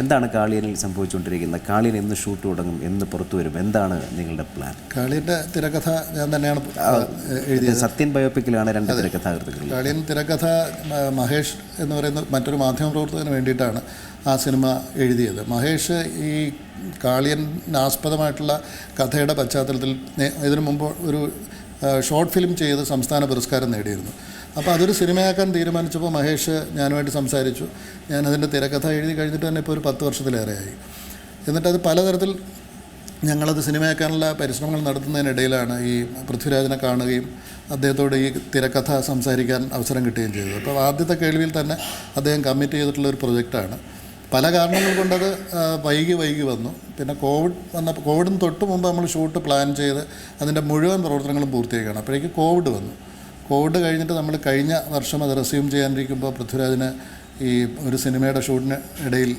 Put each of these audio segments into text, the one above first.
എന്താണ് കാളിയനിൽ സംഭവിച്ചുകൊണ്ടിരിക്കുന്നത്? കാളിയൻ എന്ന് ഷൂട്ട് തുടങ്ങും എന്ന് പുറത്തു വരും. എന്താണ് നിങ്ങളുടെ പ്ലാൻ കാളിയന്റെ തിരക്കഥ ഞാൻ തന്നെയാണ് എഴുതിയത്. സത്യൻ ബയോപിക്കിലാണ് രണ്ട് തിരക്കഥാകൃത്തുക്കൾ കാളിയൻ തിരക്കഥ മഹേഷ് എന്ന് പറയുന്ന മറ്റൊരു മാധ്യമപ്രവർത്തകന് വേണ്ടിയിട്ടാണ് ആ സിനിമ എഴുതിയത്. മഹേഷ് ഈ കാളിയൻ ആസ്പദമായിട്ടുള്ള കഥയുടെ പശ്ചാത്തലത്തിൽ ഇതിനു മുമ്പ് ഒരു ഷോർട്ട് ഫിലിം ചെയ്ത് സംസ്ഥാന പുരസ്കാരം നേടിയിരുന്നു. അപ്പോൾ അതൊരു സിനിമയാക്കാൻ തീരുമാനിച്ചപ്പോൾ മഹേഷ് ഞാനുമായിട്ട് സംസാരിച്ചു. ഞാൻ അതിന്റെ തിരക്കഥ എഴുതി കഴിഞ്ഞിട്ട് തന്നെ ഇപ്പോൾ ഒരു പത്ത് വർഷത്തിലേറെയായി. എന്നിട്ടത് പലതരത്തിൽ ഞങ്ങളത് സിനിമയാക്കാനുള്ള പരിശ്രമങ്ങൾ നടത്തുന്നതിനിടയിലാണ് ഈ പൃഥ്വിരാജിനെ കാണുകയും അദ്ദേഹത്തോട് ഈ തിരക്കഥ സംസാരിക്കാൻ അവസരം കിട്ടുകയും ചെയ്തത്. അപ്പോൾ ആദ്യത്തെ കേൾവിയിൽ തന്നെ അദ്ദേഹം കമ്മിറ്റ് ചെയ്തിട്ടുള്ള ഒരു പ്രൊജക്റ്റാണ് പല കാരണങ്ങൾ കൊണ്ടത് വൈകി വൈകി വന്നു. പിന്നെ കോവിഡ് വന്നപ്പോൾ കോവിഡിന് തൊട്ട് മുമ്പ് നമ്മൾ ഷൂട്ട് പ്ലാൻ ചെയ്ത് അതിന്റെ മുഴുവൻ പ്രവർത്തനങ്ങളും പൂർത്തിയാക്കുകയാണ് അപ്പോഴേക്ക് കോവിഡ് വന്നു. കോവിഡ് കഴിഞ്ഞിട്ട് നമ്മൾ കഴിഞ്ഞ വർഷം അത് റെസ്യൂം ചെയ്യാനിരിക്കുമ്പോൾ പൃഥ്വിരാജിന് ഈ ഒരു സിനിമയുടെ ഷൂട്ടിന് ഇടയിൽ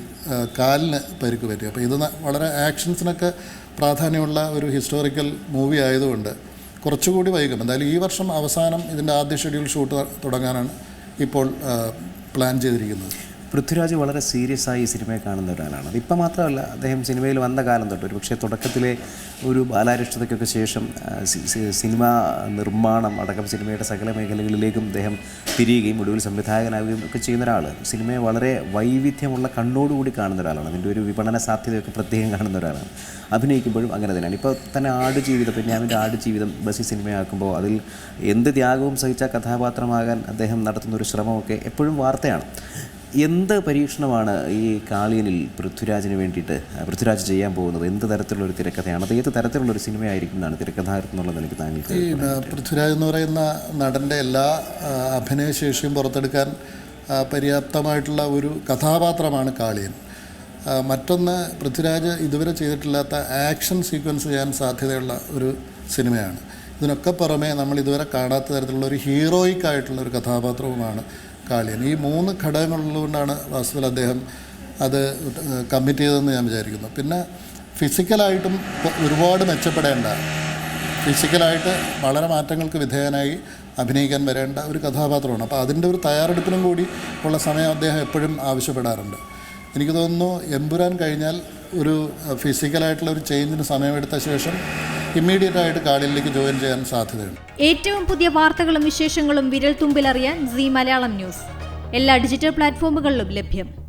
കാലിന് പരിക്ക് പറ്റി. അപ്പോൾ ഇത് വളരെ ആക്ഷൻസിനൊക്കെ പ്രാധാന്യമുള്ള ഒരു ഹിസ്റ്റോറിക്കൽ മൂവി ആയതുകൊണ്ട് കുറച്ചുകൂടി വൈകും. എന്തായാലും ഈ വർഷം അവസാനം ഇതിന്റെ ആദ്യ ഷെഡ്യൂൾ ഷൂട്ട് തുടങ്ങാനാണ് ഇപ്പോൾ പ്ലാൻ ചെയ്തിരിക്കുന്നത്. പൃഥ്വിരാജ് വളരെ സീരിയസ് ആയി ഈ സിനിമയെ കാണുന്ന ഒരാളാണ്. അതിപ്പോൾ മാത്രമല്ല അദ്ദേഹം സിനിമയിൽ വന്ന കാലം തൊട്ട് ഒരു പക്ഷേ തുടക്കത്തിലെ ഒരു ബാലാരിഷ്ടതയ്ക്കൊക്കെ ശേഷം സിനിമ നിർമ്മാണം അടക്കം സിനിമയുടെ സകല മേഖലകളിലേക്കും അദ്ദേഹം തിരിയുകയും ഒടുവിൽ സംവിധായകനാവുകയും ഒക്കെ ചെയ്യുന്ന ഒരാൾ സിനിമയെ വളരെ വൈവിധ്യമുള്ള കണ്ണോടുകൂടി കാണുന്ന ഒരാളാണ്. അതിന്റെ ഒരു വിപണന സാധ്യതയൊക്കെ പ്രത്യേകം കാണുന്ന ഒരാളാണ്. അഭിനയിക്കുമ്പോഴും അങ്ങനെ തന്നെയാണ്. ഇപ്പോൾ തന്നെ ആട് ജീവിതം പിന്നെ ജീവിതം ആടുജീവിതം ബസ്സി സിനിമയാക്കുമ്പോൾ അതിൽ എന്ത് ത്യാഗവും സഹിച്ച കഥാപാത്രമാകാൻ അദ്ദേഹം നടത്തുന്ന ഒരു ശ്രമമൊക്കെ എപ്പോഴും വാർത്തയാണ്. എന്ത് പരീക്ഷണമാണ് ഈ കാളിയനിൽ പൃഥ്വിരാജിന് വേണ്ടിയിട്ട് പൃഥ്വിരാജ് ചെയ്യാൻ പോകുന്നത്? എന്ത് തരത്തിലുള്ള ഒരു തിരക്കഥയാണ്? അത് ഏത് തരത്തിലുള്ള ഒരു സിനിമയായിരിക്കും എന്നാണ് തിരക്കഥാകൃത്ത് എന്നുള്ളത് എനിക്ക് താങ്കൾക്ക് ഈ പൃഥ്വിരാജ് എന്ന് പറയുന്ന നടന്റെ എല്ലാ അഭിനയശേഷിയും പുറത്തെടുക്കാൻ പര്യാപ്തമായിട്ടുള്ള ഒരു കഥാപാത്രമാണ് കാളിയൻ. മറ്റൊന്ന് പൃഥ്വിരാജ് ഇതുവരെ ചെയ്തിട്ടില്ലാത്ത ആക്ഷൻ സീക്വൻസ് ചെയ്യാൻ സാധ്യതയുള്ള ഒരു സിനിമയാണ്. ഇതിനൊക്കെ പുറമെ നമ്മൾ ഇതുവരെ കാണാത്ത തരത്തിലുള്ള ഒരു ഹീറോയിക് ആയിട്ടുള്ള ഒരു കഥാപാത്രവുമാണ് കാളിയൻ ഈ മൂന്ന് ഘടകങ്ങളുള്ളതുകൊണ്ടാണ് വാസ്തുവിൽ അദ്ദേഹം അത് കമ്മിറ്റ് ചെയ്തതെന്ന് ഞാൻ വിചാരിക്കുന്നു. പിന്നെ ഫിസിക്കലായിട്ടും ഒരുപാട് മെച്ചപ്പെടേണ്ട ഫിസിക്കലായിട്ട് വളരെ മാറ്റങ്ങൾക്ക് വിധേയനായി അഭിനയിക്കാൻ വരേണ്ട ഒരു കഥാപാത്രമാണ്. അപ്പോൾ അതിന്റെ ഒരു തയ്യാറെടുപ്പിനും കൂടി ഉള്ള സമയം അദ്ദേഹം എപ്പോഴും ആവശ്യപ്പെടാറുണ്ട്. എനിക്ക് തോന്നുന്നു എമ്പുരാൻ കഴിഞ്ഞാൽ ഒരു ഫിസിക്കലായിട്ടുള്ള ഒരു ചേഞ്ചിന് സമയമെടുത്ത ശേഷം ഇമ്മീഡിയറ്റ് ആയിട്ട് കാളിലേക്ക് ജോയിൻ ചെയ്യാൻ സാധ്യതയുണ്ട്. ഏറ്റവും പുതിയ വാർത്തകളും വിശേഷങ്ങളും വിരൽ തുമ്പിലറിയാൻ സി മലയാളം ന്യൂസ്. എല്ലാ ഡിജിറ്റൽ പ്ലാറ്റ്ഫോമുകളിലും ലഭ്യം.